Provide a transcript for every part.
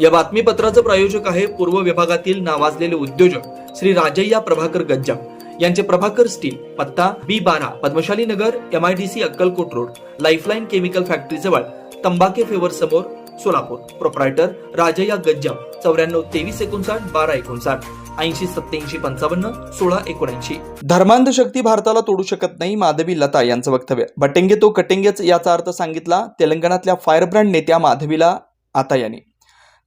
या बातमीपत्राचं प्रायोजक आहे पूर्व विभागातील नावाजलेले उद्योजक श्री राजय्या प्रभाकर गज्जा यांचे प्रभाकर स्टील पत्ता बी बारा Padmashali Nagar M I D C Akkalkot road Lifeline chemical factory जवळ तंबाके फेवर समोर सोलापूर. प्रोप्रायटर राजय्या गज्जा चौऱ्याण्णव तेवीस एकोणसाठ बारा एकोणसाठ ऐंशी सत्याऐंशी पंचावन्न सोळा एकोणऐंशी. धर्मांध शक्ती भारताला तोडू शकत नाही माधवी लता यांचं वक्तव्य. भटेंगे तो कटेंगेच याचा अर्थ सांगितला तेलंगणातल्या फायरब्रँड नेत्या माधवीला आता यांनी.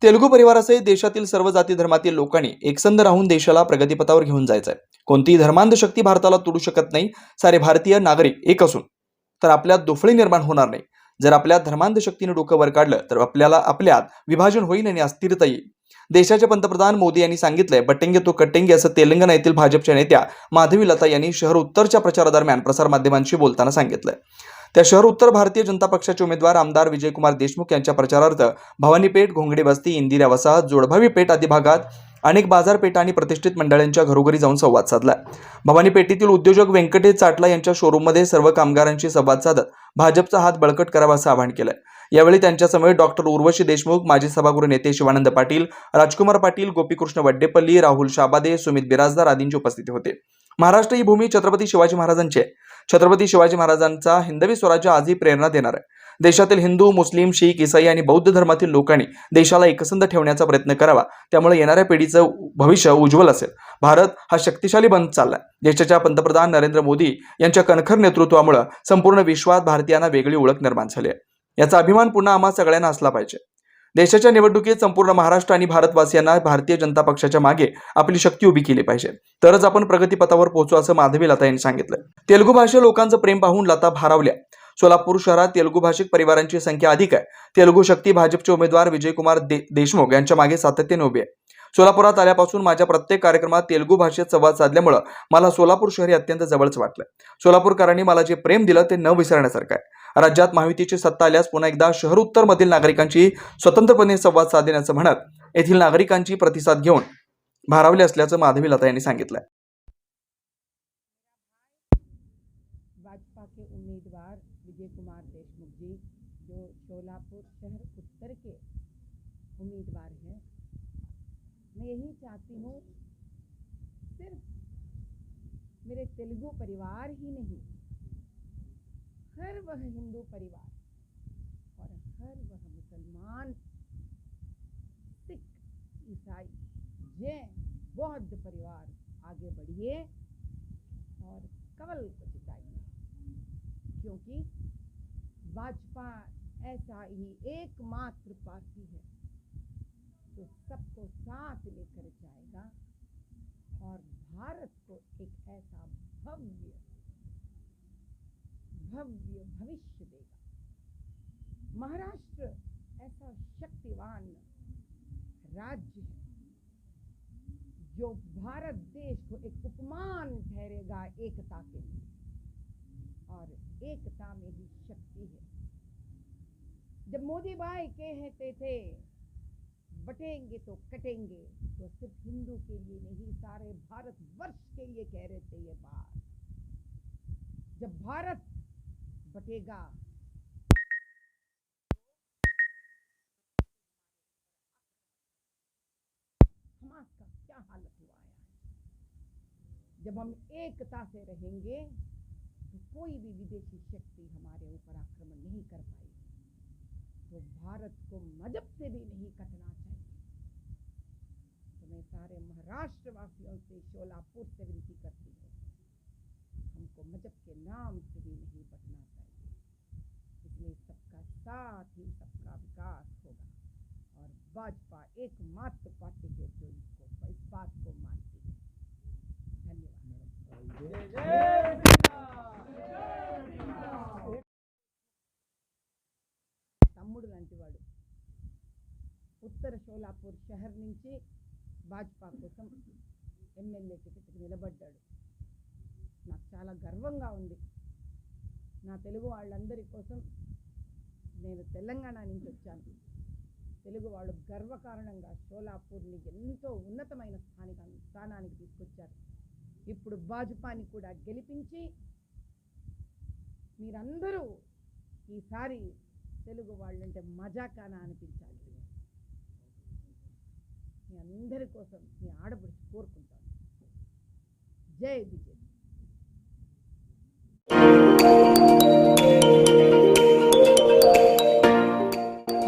तेलुगू परिवारासहित देशातील सर्व जाती धर्मातील लोकांनी एकसंध राहून देशाला प्रगतीपथावर घेऊन जायचंय. कोणतीही धर्मांध शक्ती भारताला तोडू शकत नाही सारे भारतीय नागरिक एक असून. तर आपल्यात दुफळी निर्माण होणार नाही. जर आपल्या धर्मांध शक्तीने डोकं वर काढलं तर आपल्याला आपल्यात विभाजन होईल आणि अस्थिरता येईल. देशाचे पंतप्रधान मोदी यांनी सांगितलंय बटेंगे तो कटेंगे असं तेलंगणा येथील भाजपच्या नेत्या माधवी लता यांनी शहर उत्तरच्या प्रचारादरम्यान प्रसारमाध्यमांशी बोलताना सांगितलंय. त्या शहर उत्तर भारतीय जनता पक्षाचे उमेदवार आमदार विजयकुमार देशमुख यांच्या प्रचारार्थ भवानीपेठ घोंगडे बस्ती इंदिरा वसाहत जोडभावी पेठ आदी भागात अनेक बाजारपेठा आणि प्रतिष्ठित मंडळांच्या घरोघरी जाऊन संवाद साधला. भवानी पेठेतील उद्योजक व्यंकटेश चाटला यांच्या शोरूममध्ये सर्व कामगारांशी संवाद साधत भाजपचा हात बळकट करावा असं आवाहन केलंय यावेळी त्यांच्यासमवेत डॉक्टर उर्वशी देशमुख माजी सभागृह नेते शिवानंद पाटील राजकुमार पाटील गोपीकृष्ण वड्डेपल्ली राहुल शाबादे सुमित बिराजदार आदींची उपस्थिती होते. महाराष्ट्र ही भूमी छत्रपती शिवाजी महाराजांची आहे. छत्रपती शिवाजी महाराजांचा हिंदवी स्वराज्य आजही प्रेरणा देणार आहे. देशातील हिंदू मुस्लिम शीख इसाई आणि बौद्ध धर्मातील लोकांनी देशाला एकसंध ठेवण्याचा प्रयत्न करावा. त्यामुळे येणाऱ्या पिढीचं भविष्य उज्ज्वल असेल. भारत हा शक्तिशाली बनत चाललाय. देशाच्या पंतप्रधान नरेंद्र मोदी यांच्या कणखर नेतृत्वामुळे संपूर्ण विश्वात भारतीयांना वेगळी ओळख निर्माण झाली आहे. याचा अभिमान पुन्हा आम्हा सगळ्यांना असला पाहिजे. देशाच्या निवडणुकीत संपूर्ण महाराष्ट्र आणि भारतवासियांना भारतीय जनता पक्षाच्या मागे आपली शक्ती उभी केली पाहिजे. तरच आपण प्रगतीपथावर पोहोचू असं माधवी लता यांनी सांगितलं. तेलुगू भाषा लोकांचं प्रेम पाहून लता भारावल्या. सोलापूर शहरात तेलुगू भाषिक परिवारांची संख्या अधिक आहे. तेलुगू शक्ती भाजपचे उमेदवार विजयकुमार दे देशमुख यांच्या मागे सातत्याने उभी आहे सोलापुरात आल्यापासून माझ्या प्रत्येक कार्यक्रमात तेलुगू भाषेत संवाद साधल्यामुळं मला सोलापूर शहर हे अत्यंत जवळच वाटलं. सोलापूरकरांनी मला जे प्रेम दिलं ते न विसरण्यासारखं आहे. राज्यात महायुतीची सत्ता आल्यास पुन्हा एकदा शहर उत्तरमधील नागरिकांची स्वतंत्रपणे संवाद साधण्याचं म्हणत येथील नागरिकांची प्रतिसाद घेऊन भारावले असल्याचं माधवी लता यांनी सांगितलं भाजपा के उम्मीदवार विजय कुमार देशमुख जी जो शोलापुर शहर उत्तर के उम्मीदवार हैं। मैं यही चाहती हूँ सिर्फ मेरे तेलुगु परिवार ही नहीं वह हिंदू परिवार और हर वह मुसलमान, सिख, ईसाई, जैन, बौद्ध परिवार आगे बढ़िए और कवल को जिताइए। क्योंकि भाजपा ऐसा ही एकमात्र पार्टी है जो सबको साथ लेकर जाएगा और भारत को एक ऐसा भव्य भव्य भविष्य देगा। महाराष्ट्र ऐसा शक्तिवान राज्य है, जो भारत देश को एक उपमान ठहरेगा एकता के लिए। और एकता में ही शक्ति है। जब मोदी भाई कहते थे, बटेंगे तो कटेंगे तो सिर्फ़ हिंदू के लिए नहीं, सारे भारत वर्ष के लिए कह रहे थे ये बात। जब भारत बटेगा। समाज का क्या हालत हुआ है? जब हम एकता से रहेंगे तो कोई भी विदेशी शक्ति हमारे ऊपर आक्रमण नहीं कर पाएगी। तो भारत को मज़हब से भी नहीं कटना चाहिए। तो मैं सारे महाराष्ट्र वासियों से शोलापुर से विनती करती हूँ। हमको मज़हब के नाम से भाजपा एकमात्र पार्टी है जो इसको इस बात को मानती है धन्यवाद తమ్ముడు లాంటివాడు ఉత్తర షోలాపూర్ షహర్ నుంచి భాజపా కోసం ఎమ్మెల్యే టికెట్కి నిలబడ్డాడు నాకు చాలా గర్వంగా ఉంది నా తెలుగు వాళ్ళందరి కోసం నేను తెలంగాణ నుంచి వచ్చాను తెలుగు వాళ్ళు గర్వకారణంగా షోలాపూర్ని ఎంతో ఉన్నతమైన స్థానిక స్థానానికి తీసుకొచ్చారు. ఇప్పుడు భాజపాని కూడా గెలిపించి మీరందరూ ఈసారి తెలుగు వాళ్ళంటే మజాకానా అనిపించాలి. మీ అందరి కోసం మీ ఆడపడుచు కోరుకుంటాను. జై విజయ్.